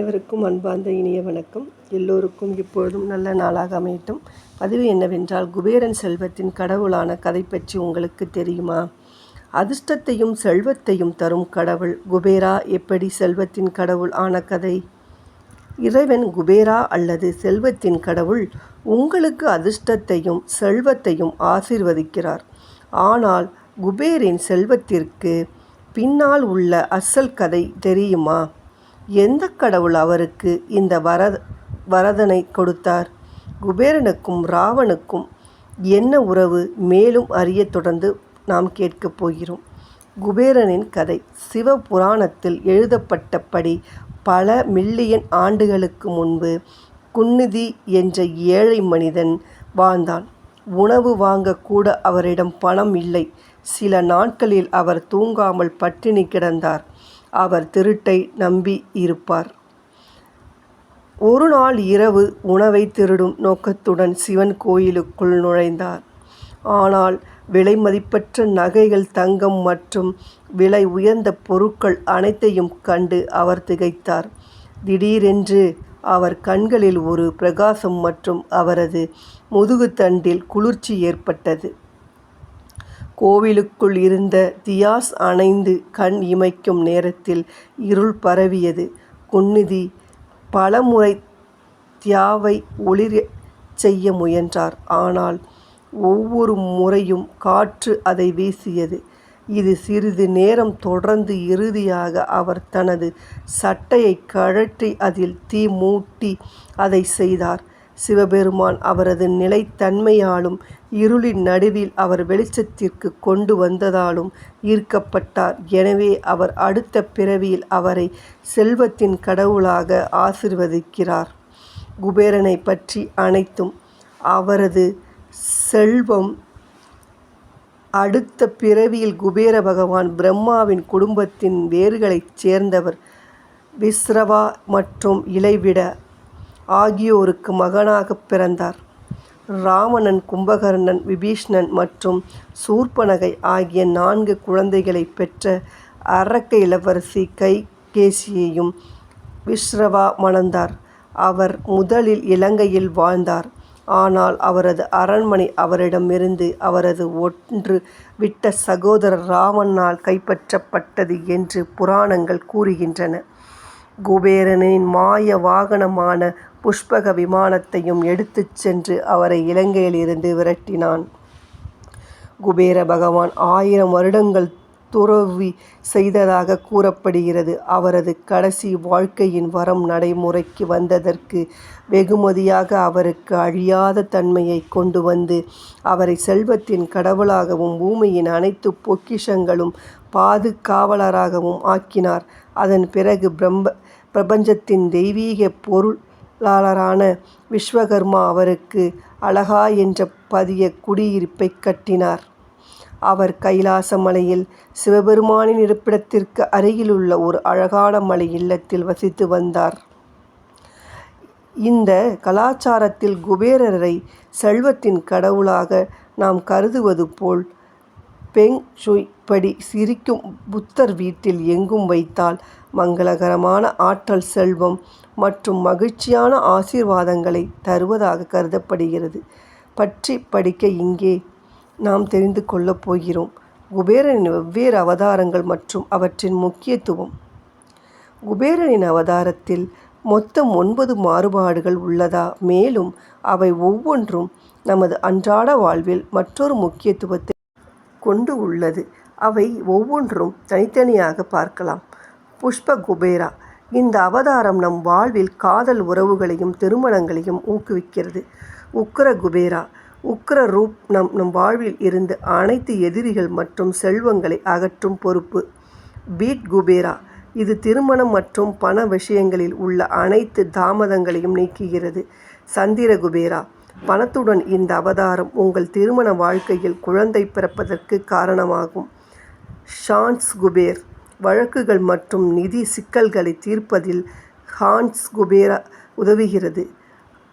அனைவருக்கும் அன்பார்ந்த இனிய வணக்கம். எல்லோருக்கும் இப்பொழுதும் நல்ல நாளாக அமையட்டும். பதிவு என்னவென்றால் குபேரன் செல்வத்தின் கடவுளான கதை பற்றி உங்களுக்கு தெரியுமா? அதிர்ஷ்டத்தையும் செல்வத்தையும் தரும் கடவுள் குபேரா? எப்படி செல்வத்தின் கடவுள் ஆன கதை? இறைவன் குபேரா அல்லது செல்வத்தின் கடவுள்? உங்களுக்கு அதிர்ஷ்டத்தையும் செல்வத்தையும் ஆசிர்வதிக்கிறார். ஆனால் குபேரின் செல்வத்திற்கு பின்னால் உள்ள அசல் கதை தெரியுமா? எந்த கடவுள் அவருக்கு இந்த வர வரதனை கொடுத்தார்? குபேரனுக்கும் ராவனுக்கும் என்ன உறவு மேலும் அறிய தொடர்ந்து நாம் கேட்கப் போகிறோம். குபேரனின் கதை சிவபுராணத்தில் எழுதப்பட்டபடி பல மில்லியன் ஆண்டுகளுக்கு முன்பு குன்னிதி என்ற ஏழை மனிதன் வாழ்ந்தான். உணவு வாங்கக்கூட அவரிடம் பணம் இல்லை. சில நாட்களில் அவர் தூங்காமல் பட்டினி கிடந்தார். அவர் திருட்டை நம்பி இருப்பார். ஒரு நாள் இரவு உணவை திருடும் நோக்கத்துடன் சிவன் கோயிலுக்குள் நுழைந்தார். ஆனால் விலை மதிப்பற்ற நகைகள் தங்கம் மற்றும் விலை உயர்ந்த பொருட்கள் அனைத்தையும் கண்டு அவர் திகைத்தார். திடீரென்று அவர் கண்களில் ஒரு பிரகாசம் மற்றும் அவரது முதுகுத்தண்டில் குளிர்ச்சி ஏற்பட்டது. கோவிலுக்குள் இருந்த தியாஸ் அணைந்து கண் இமைக்கும் நேரத்தில் இருள் பரவியது. குன்னிதி பலமுறை தியாவை ஒளிர செய்ய முயன்றார். ஆனால் ஒவ்வொரு முறையும் காற்று அதை வீசியது. இது சிறிது நேரம் தொடர்ந்து இறுதியாக அவர் தனது சட்டையை கழற்றி அதில் தீ மூட்டி அதை செய்தார். சிவபெருமான் அவரது நிலைத்தன்மையாலும் இருளின் நடுவில் அவர் வெளிச்சத்திற்கு கொண்டு வந்ததாலும் ஈர்க்கப்பட்டார். எனவே அவர் அடுத்த பிறவியில் அவரை செல்வத்தின் கடவுளாக ஆசிர்வதிக்கிறார். குபேரனை பற்றி அனைத்தும் அவரது செல்வம். அடுத்த பிறவியில் குபேர பகவான் பிரம்மாவின் குடும்பத்தின் வேர்களைச் சேர்ந்தவர் விஸ்ரவா மற்றும் இலைவிட ஆகியோருக்கு மகனாகப் பிறந்தார் ராவணன் கும்பகர்ணன் விபீஷ்ணன் மற்றும் சூர்பனகை ஆகிய நான்கு குழந்தைகளைப் பெற்ற அரக்க இளவரசி கைகேசியையும் விஸ்ரவா மணந்தார். அவர் முதலில் இலங்கையில் வாழ்ந்தார். ஆனால் அவரது அரண்மனை அவரிடமிருந்து அவரது ஒன்று விட்ட சகோதரர் ராவணனால் கைப்பற்றப்பட்டது என்று புராணங்கள் கூறுகின்றன. குபேரனின் மாய வாகனமான புஷ்பக விமானத்தையும் எடுத்துச் சென்று அவரை இலங்கையிலிருந்து விரட்டினான். குபேர பகவான் ஆயிரம் வருடங்கள் துறவி செய்ததாக கூறப்படுகிறது. அவரது கடைசி வாழ்க்கையின் வரம் நடைமுறைக்கு வந்ததற்கு வெகுமதியாக அவருக்கு அழியாத தன்மையை கொண்டு வந்து அவரை செல்வத்தின் கடவுளாகவும் பூமியின் அனைத்து பொக்கிஷங்களும் பாதுகாவலராகவும் ஆக்கினார். அதன் பிறகு பிரம்ப பிரபஞ்சத்தின் தெய்வீக பொருள் லாளரான விஸ்வகர்மா அவருக்கு அழகா என்ற பதிய குடியிருப்பைக் கட்டினார். அவர் கைலாச மலையில் சிவபெருமானின் இருப்பிடத்திற்கு அருகிலுள்ள ஒரு அழகான மலை இல்லத்தில் வசித்து வந்தார். இந்த கலாச்சாரத்தில் குபேரரை செல்வத்தின் கடவுளாக நாம் கருதுவது போல் பெங் ஷுய் படி சிரிக்கும் புத்தர் வீட்டில் எங்கும் வைத்தால் மங்களகரமான ஆற்றல் செல்வம் மற்றும் மகிழ்ச்சியான ஆசீர்வாதங்களை தருவதாக கருதப்படுகிறது. பற்றி படிக்க இங்கே நாம் தெரிந்து கொள்ளப் போகிறோம். குபேரனின் வெவ்வேறு அவதாரங்கள் மற்றும் அவற்றின் முக்கியத்துவம். குபேரனின் அவதாரத்தில் மொத்தம் ஒன்பது மாறுபாடுகள் உள்ளதா மேலும் அவை ஒவ்வொன்றும் நமது அன்றாட வாழ்வில் மற்றொரு முக்கியத்துவத்தை கொண்டு உள்ளது. அவை ஒவ்வொன்றும் தனித்தனியாக பார்க்கலாம். புஷ்ப குபேரா இந்த அவதாரம் நம் வாழ்வில் காதல் உறவுகளையும் திருமணங்களையும் ஊக்குவிக்கிறது. உக்ர குபேரா உக்ர ரூப் நம் நம் வாழ்வில் இருந்து அனைத்து எதிரிகள் மற்றும் செல்வங்களை அகற்றும் பொறுப்பு. பீட் குபேரா இது திருமணம் மற்றும் பண விஷயங்களில் உள்ள அனைத்து தாமதங்களையும் நீக்குகிறது. சந்திர குபேரா பணத்துடன் இந்த அவதாரம் உங்கள் திருமண வாழ்க்கையில் குழந்தை பிறப்பதற்கு காரணமாகும். ஷான்ஸ் குபேர் வழக்குகள் மற்றும் நிதி சிக்கல்களை தீர்ப்பதில் ஹான்ஸ் குபேரா உதவுகிறது.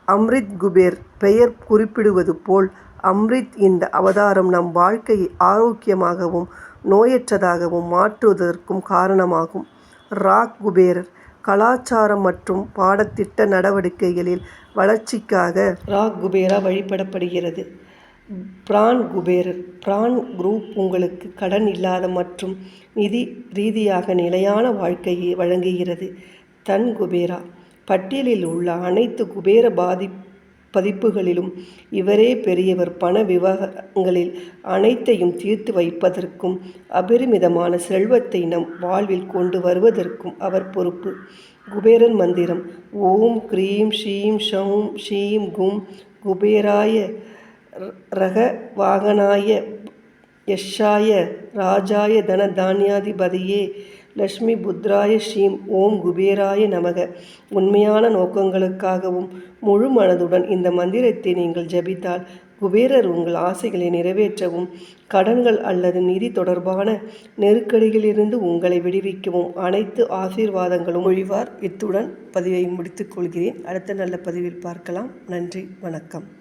அம்ரித் குபேர் பெயர் குறிப்பிடுவது போல் அம்ரித் இந்த அவதாரம் நம் வாழ்க்கையை ஆரோக்கியமாகவும் நோயற்றதாகவும் மாற்றுவதற்கும் காரணமாகும். ராக் குபேரர் கலாச்சாரம் மற்றும் பாடத்திட்ட நடவடிக்கைகளில் வளர்ச்சிக்காக. ரா குபேரா வழிபடப்படுகிறது. பிரான் குபேரர் பிரான் குரூப் உங்களுக்கு கடன் இல்லாத மற்றும் நிதி ரீதியாக நிலையான வாழ்க்கையை வழங்குகிறது. தன் குபேரா பட்டியலில் உள்ள அனைத்து குபேர பாதி பதிப்புகளிலும் இவரே பெரியவர் பண விவகாரங்களில் அனைத்தையும் தீர்த்து வைப்பதற்கும் அபரிமிதமான செல்வத்தை நம் வாழ்வில் கொண்டு வருவதற்கும் அவர் பொறுப்பு. குபேரன் மந்திரம் ஓம் க்ரீம் ஷீம் ஷௌம் ஷீம் கும் குபேராய ரக வாகனாய யஷாய ராஜாய தன தானியாதிபதியே லக்ஷ்மி புத்ராய ஸ்ரீம் ஓம் குபேராய நமக. உண்மையான நோக்கங்களுக்காகவும் முழு மனதுடன் இந்த மந்திரத்தை நீங்கள் ஜபித்தால் குபேரர் உங்கள் ஆசைகளை நிறைவேற்றவும் கடன்கள் அல்லது நிதி தொடர்பான நெருக்கடிகளிலிருந்து உங்களை விடுவிக்கவும். அனைத்து ஆசீர்வாதங்களும் ஒழிவார். இத்துடன் பதிவை முடித்துக் கொள்கிறேன். அடுத்த நல்ல பதிவில் பார்க்கலாம். நன்றி. வணக்கம்.